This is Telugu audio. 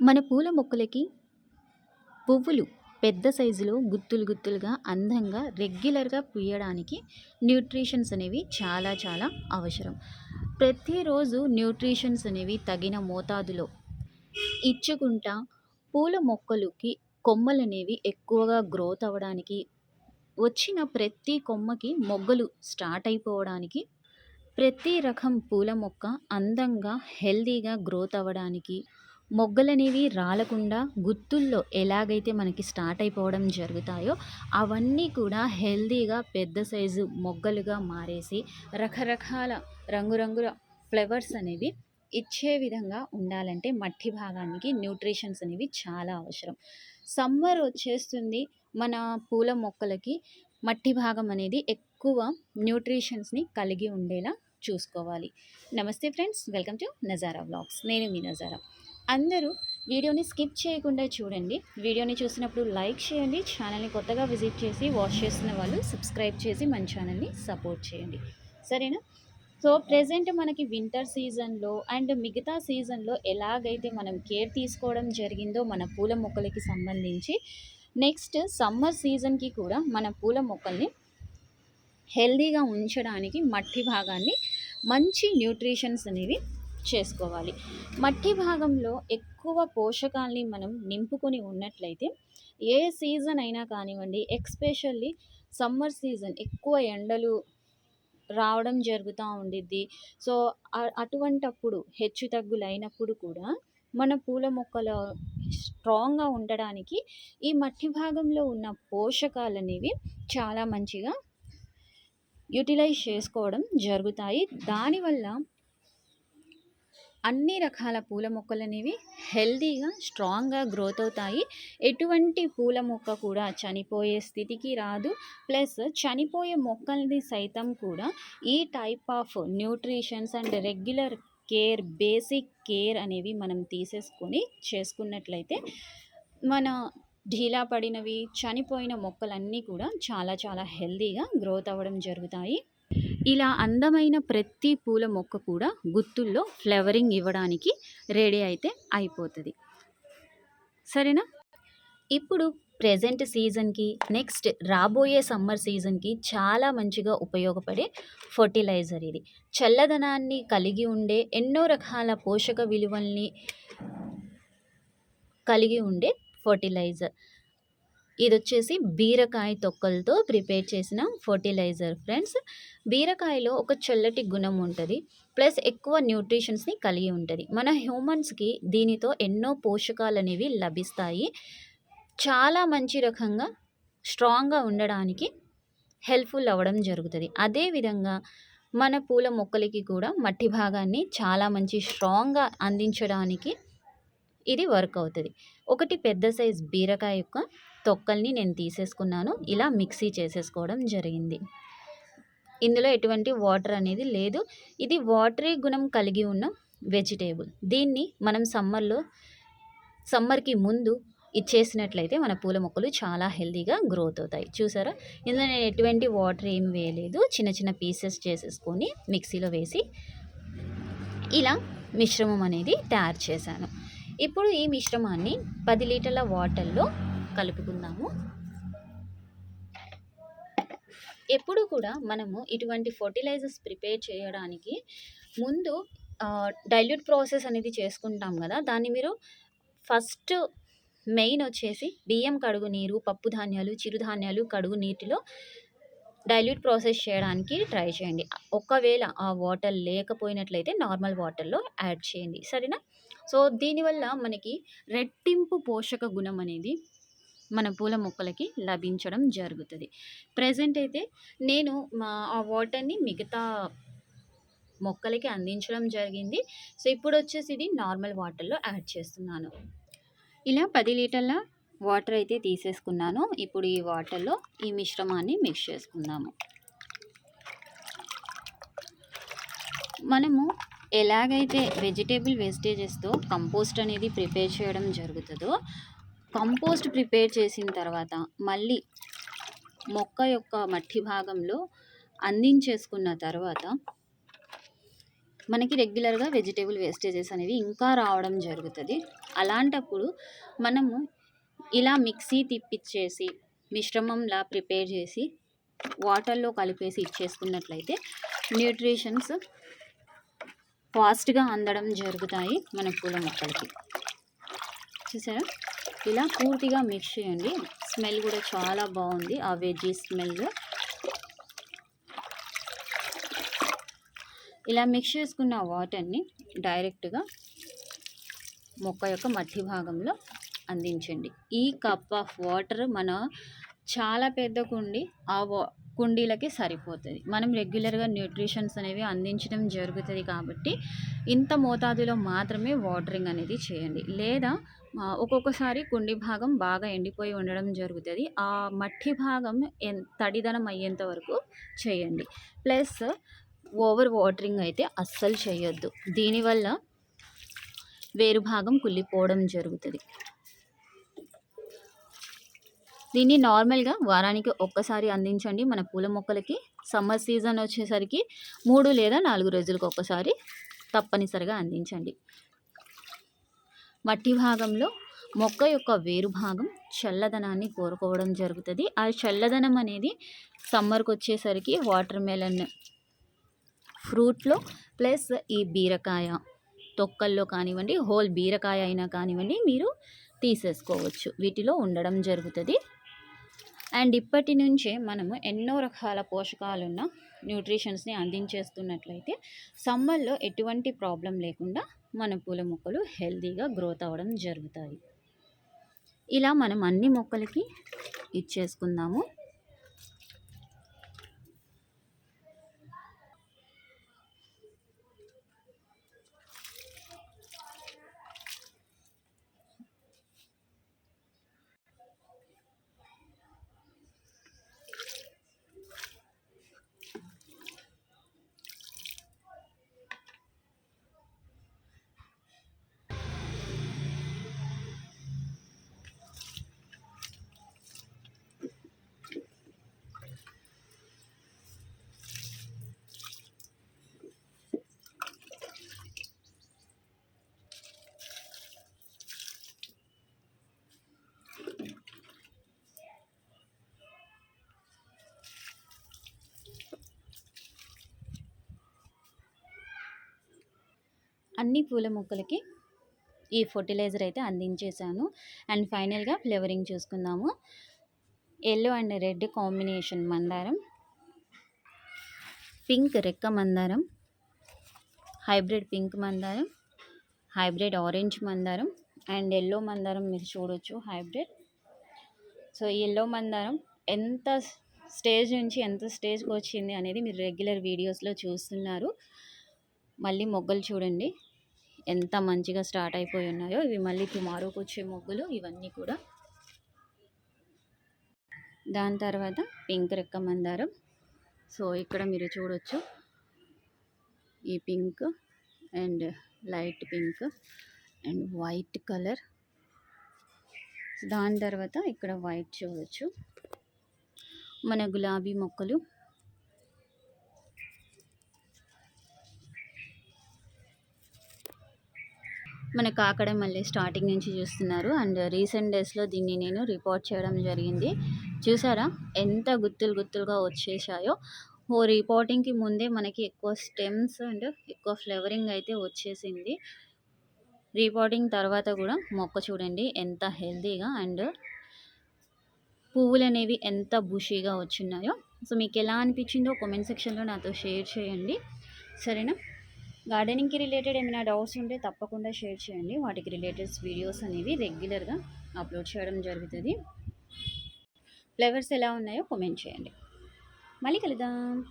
మన పూల మొక్కలకి పువ్వులు పెద్ద సైజులో గుత్తులు గుత్తులుగా అందంగా రెగ్యులర్గా పూయడానికి న్యూట్రిషన్స్ అనేవి చాలా చాలా అవసరం. ప్రతిరోజు న్యూట్రిషన్స్ అనేవి తగిన మోతాదులో ఇచ్చుకుంటా పూల మొక్కలకి కొమ్మలు అనేవి ఎక్కువగా గ్రోత్ అవ్వడానికి వచ్చిన ప్రతి కొమ్మకి మొగ్గలు స్టార్ట్ అయిపోవడానికి ప్రతి రకం పూల మొక్క అందంగా హెల్దీగా గ్రోత్ అవ్వడానికి మొగ్గలనేవి రాలకుండా గుత్తుల్లో ఎలాగైతే మనకి స్టార్ట్ అయిపోవడం జరుగుతాయో అవన్నీ కూడా హెల్దీగా పెద్ద సైజు మొగ్గలుగా మారేసి రకరకాల రంగురంగుల ఫ్లవర్స్ అనేవి ఇచ్చే విధంగా ఉండాలంటే మట్టి భాగానికి న్యూట్రిషన్స్ అనేవి చాలా అవసరం. సమ్మర్ వచ్చేస్తుంది మన పూల మొక్కలకి మట్టి భాగం అనేది ఎక్కువ న్యూట్రిషన్స్ని కలిగి ఉండేలా చూసుకోవాలి. నమస్తే friends welcome to Nazara vlogs. నేను మీ నజారా. అందరూ వీడియోని స్కిప్ చేయకుండా చూడండి. వీడియోని చూసినప్పుడు లైక్ చేయండి. ఛానల్ని కొత్తగా విజిట్ చేసి వాచ్ చేస్తున్న వాళ్ళు సబ్స్క్రైబ్ చేసి మన ఛానల్ని సపోర్ట్ చేయండి. సరేనా? సో ప్రజెంట్ మనకి వింటర్ సీజన్లో అండ్ మిగతా సీజన్లో ఎలాగైతే మనం కేర్ తీసుకోవడం జరిగిందో మన పూల మొక్కలకి సంబంధించి నెక్స్ట్ సమ్మర్ సీజన్కి కూడా మన పూల మొక్కల్ని హెల్దీగా ఉంచడానికి మట్టి భాగాన్ని మంచి న్యూట్రిషన్స్ అనేవి చేసుకోవాలి. మట్టి భాగంలో ఎక్కువ పోషకాల్ని మనం నింపుకొని ఉన్నట్లయితే ఏ సీజన్ అయినా కానివ్వండి ఎక్స్పెషల్లీ సమ్మర్ సీజన్ ఎక్కువ ఎండలు రావడం జరుగుతూ ఉండిద్ది. సో అటువంటప్పుడు హెచ్చు తగ్గులు అయినప్పుడు కూడా మన పూల మొక్కలు స్ట్రాంగ్గా ఉండడానికి ఈ మట్టి భాగంలో ఉన్న పోషకాలు అనేవి చాలా మంచిగా యూటిలైజ్ చేసుకోవడం జరుగుతాయి. దానివల్ల అన్ని రకాల పూల మొక్కలు అనేవి హెల్దీగా స్ట్రాంగ్గా గ్రోత్ అవుతాయి. ఎటువంటి పూల మొక్క కూడా చనిపోయే స్థితికి రాదు. ప్లస్ చనిపోయే మొక్కల్ని సైతం కూడా ఈ type of nutritions and regular care basic care అనేవి మనం తీసేసుకొని చేసుకున్నట్లయితే మన ఢీలా పడినవి చనిపోయిన మొక్కలన్నీ కూడా చాలా చాలా హెల్దీగా గ్రోత్ అవ్వడం జరుగుతాయి. ఇలా అందమైన ప్రతి పూల మొక్క కూడా గుత్తుల్లో ఫ్లవరింగ్ ఇవ్వడానికి రెడీ అయితే అయిపోతుంది. సరేనా? ఇప్పుడు ప్రజెంట్ సీజన్కి నెక్స్ట్ రాబోయే సమ్మర్ సీజన్కి చాలా మంచిగా ఉపయోగపడే ఫర్టిలైజర్ ఇది. చల్లదనాన్ని కలిగి ఉండే ఎన్నో రకాల పోషక విలువల్ని కలిగి ఉండే ఫర్టిలైజర్. ఇది వచ్చేసి బీరకాయ తొక్కలతో ప్రిపేర్ చేసిన ఫర్టిలైజర్ ఫ్రెండ్స్. బీరకాయలో ఒక చల్లటి గుణం ఉంటుంది ప్లస్ ఎక్కువ న్యూట్రిషన్స్ని కలిగి ఉంటుంది. మన హ్యూమన్స్కి దీనితో ఎన్నో పోషకాలు అనేవి లభిస్తాయి. చాలా మంచి రకంగా స్ట్రాంగ్గా ఉండడానికి హెల్ప్ఫుల్ అవ్వడం జరుగుతుంది. అదేవిధంగా మన పూల మొక్కలకి కూడా మట్టి భాగాన్ని చాలా మంచి స్ట్రాంగ్గా అందించడానికి ఇది వర్క్ అవుతుంది. ఒకటి పెద్ద సైజ్ బీరకాయ యొక్క తొక్కల్ని నేను తీసేసుకున్నాను. ఇలా మిక్సీ చేసేసుకోవడం జరిగింది. ఇందులో ఎటువంటి వాటర్ అనేది లేదు. ఇది వాటరీ గుణం కలిగి ఉన్న వెజిటేబుల్. దీన్ని మనం సమ్మర్లో సమ్మర్కి ముందు ఇచ్చేసినట్లయితే మన పూల మొక్కలు చాలా హెల్తీగా గ్రోత్ అవుతాయి. చూసారా? ఇందులో నేను ఎటువంటి వాటర్ ఏం వేయలేదు. చిన్న చిన్న పీసెస్ చేసేసుకొని మిక్సీలో వేసి ఇలా మిశ్రమం అనేది తయారు చేశాను. ఇప్పుడు ఈ మిశ్రమాన్ని పది లీటర్ల వాటర్లో కలుపుకుందాము. ఎప్పుడు కూడా మనము ఇటువంటి ఫర్టిలైజర్స్ ప్రిపేర్ చేయడానికి ముందు డైల్యూట్ ప్రాసెస్ అనేది చేసుకుంటాం కదా. దాన్ని మీరు ఫస్ట్ మెయిన్ వచ్చేసి బియ్యం కడుగు నీరు పప్పు ధాన్యాలు చిరుధాన్యాలు కడుగు నీటిలో డైల్యూట్ ప్రాసెస్ చేయడానికి ట్రై చేయండి. ఒకవేళ ఆ వాటర్ లేకపోయినట్లయితే నార్మల్ వాటర్లో యాడ్ చేయండి. సరేనా? సో దీనివల్ల మనకి రెట్టింపు పోషక గుణం అనేది మన పూల మొక్కలకి లభించడం జరుగుతుంది. ప్రజెంట్ అయితే నేను మా ఆ వాటర్ని మిగతా మొక్కలకి అందించడం జరిగింది. సో ఇప్పుడు వచ్చేసి ఇది నార్మల్ వాటర్లో యాడ్ చేస్తున్నాను. ఇలా పది లీటర్ల వాటర్ అయితే తీసేసుకున్నాను. ఇప్పుడు ఈ వాటర్లో ఈ మిశ్రమాన్ని మిక్స్ చేసుకుందాము. మనము ఎలాగైతే వెజిటేబుల్ వేస్టేజెస్తో కంపోస్ట్ అనేది ప్రిపేర్ చేయడం జరుగుతుందో కంపోస్ట్ ప్రిపేర్ చేసిన తర్వాత మళ్ళీ మొక్క యొక్క మట్టి భాగంలో అందించేసుకున్న తర్వాత మనకి రెగ్యులర్గా వెజిటేబుల్ వేస్టేజెస్ అనేవి ఇంకా రావడం జరుగుతుంది. అలాంటప్పుడు మనము ఇలా మిక్సీ తిప్పిచ్చేసి మిశ్రమంలా ప్రిపేర్ చేసి వాటర్లో కలిపేసి ఇచ్చేసుకున్నట్లయితే న్యూట్రిషన్స్ ఫాస్ట్గా అందడం జరుగుతాయి మన పూల మొక్కలకి. చూసారా? ఇలా పూర్తిగా మిక్స్ చేయండి. స్మెల్ కూడా చాలా బాగుంది. ఆ వెజ్జీ స్మెల్ ఇలా మిక్స్ చేసుకున్న వాటర్ని డైరెక్ట్గా మొక్క యొక్క మట్టి భాగంలో అందించండి. ఈ కప్ ఆఫ్ వాటర్ మన చాలా పెద్ద కుండి ఆ వా కుండీలకి సరిపోతుంది. మనం రెగ్యులర్గా న్యూట్రిషన్స్ అనేవి అందించడం జరుగుతుంది కాబట్టి ఇంత మోతాదులో మాత్రమే వాటరింగ్ అనేది చేయండి. లేదా ఒక్కొక్కసారి కుండి భాగం బాగా ఎండిపోయి ఉండడం జరుగుతుంది. ఆ మట్టి భాగం ఎన్ తడిదనం అయ్యేంత వరకు చేయండి. ప్లస్ ఓవర్ వాటరింగ్ అయితే అస్సలు చేయొద్దు. దీనివల్ల వేరు భాగం కుళ్ళిపోవడం జరుగుతుంది. దీన్ని నార్మల్గా వారానికి ఒక్కసారి అందించండి మన పూల మొక్కలకి. సమ్మర్ సీజన్ వచ్చేసరికి మూడు లేదా నాలుగు రోజులకు ఒక్కసారి తప్పనిసరిగా అందించండి. మట్టి భాగంలో మొక్క యొక్క వేరు భాగం చల్లదనాన్ని కోరుకోవడం జరుగుతుంది. ఆ చల్లదనం అనేది సమ్మర్కి వచ్చేసరికి వాటర్ మెలన్ ఫ్రూట్లో ప్లస్ ఈ బీరకాయ తొక్కల్లో కానివ్వండి హోల్ బీరకాయ అయినా కానివ్వండి మీరు తీసేసుకోవచ్చు. వీటిలో ఉండడం జరుగుతుంది. అండ్ ఇప్పటి నుంచే మనము ఎన్నో రకాల పోషకాలున్న న్యూట్రిషన్స్ని అందించేస్తున్నట్లయితే సమ్మర్లో ఎటువంటి ప్రాబ్లం లేకుండా మన పూల మొక్కలు హెల్తీగా గ్రోత్ అవ్వడం జరుగుతాయి. ఇలా మనం అన్ని మొక్కలకి ఇచ్చేసుకుందాము. అన్ని పూల మొక్కలకి ఈ ఫర్టిలైజర్ అయితే అందించేశాను. అండ్ ఫైనల్గా ఫ్లేవరింగ్ చూసుకుందాము. ఎల్లో అండ్ రెడ్ కాంబినేషన్ మందారం. పింక్ రెక్క మందారం. హైబ్రిడ్ పింక్ మందారం. హైబ్రిడ్ ఆరెంజ్ మందారం. అండ్ ఎల్లో మందారం మీరు చూడొచ్చు హైబ్రిడ్. సో ఎల్లో మందారం ఎంత స్టేజ్ నుంచి ఎంత స్టేజ్కి వచ్చింది అనేది మీరు రెగ్యులర్ వీడియోస్లో చూస్తున్నారు. మళ్ళీ మొగ్గలు చూడండి. ఎంత మంచిగా స్టార్ట్ అయిపోయి ఉన్నాయో ఇవి మళ్ళీ టుమారోకి వచ్చే మొగ్గులు ఇవన్నీ కూడా. దాని తర్వాత పింక్ రెక్క మందారం. సో ఇక్కడ మీరు చూడొచ్చు. ఈ pink and light pink and white colour. దాని తర్వాత ఇక్కడ వైట్ చూడొచ్చు. మన గులాబీ మొక్కలు. మన కాకడ మళ్ళీ స్టార్టింగ్ నుంచి చూస్తున్నారు. అండ్ రీసెంట్ డేస్లో దీన్ని నేను రిపోర్ట్ చేయడం జరిగింది. చూసారా? ఎంత గుత్తులు గుత్తులుగా వచ్చేసాయో. ఓ రిపోర్టింగ్కి ముందే మనకి ఎక్కువ స్టెమ్స్ అండ్ ఎక్కువ ఫ్లేవరింగ్ అయితే వచ్చేసింది. రిపోర్టింగ్ తర్వాత కూడా మొక్క చూడండి ఎంత హెల్తీగా అండ్ పువ్వులు అనేవి ఎంత బుషీగా వచ్చినాయో. సో మీకు ఎలా అనిపించిందో కామెంట్ సెక్షన్లో నాతో షేర్ చేయండి. సరేనా? గార్డెనింగ్కి రిలేటెడ్ ఏమైనా డౌట్స్ ఉంటే తప్పకుండా షేర్ చేయండి. వాటికి రిలేటెడ్ వీడియోస్ అనేవి రెగ్యులర్గా అప్లోడ్ చేయడం జరుగుతుంది. ఫ్లేవర్స్ ఎలా ఉన్నాయో కామెంట్ చేయండి. మళ్ళీ కలుద్దాం.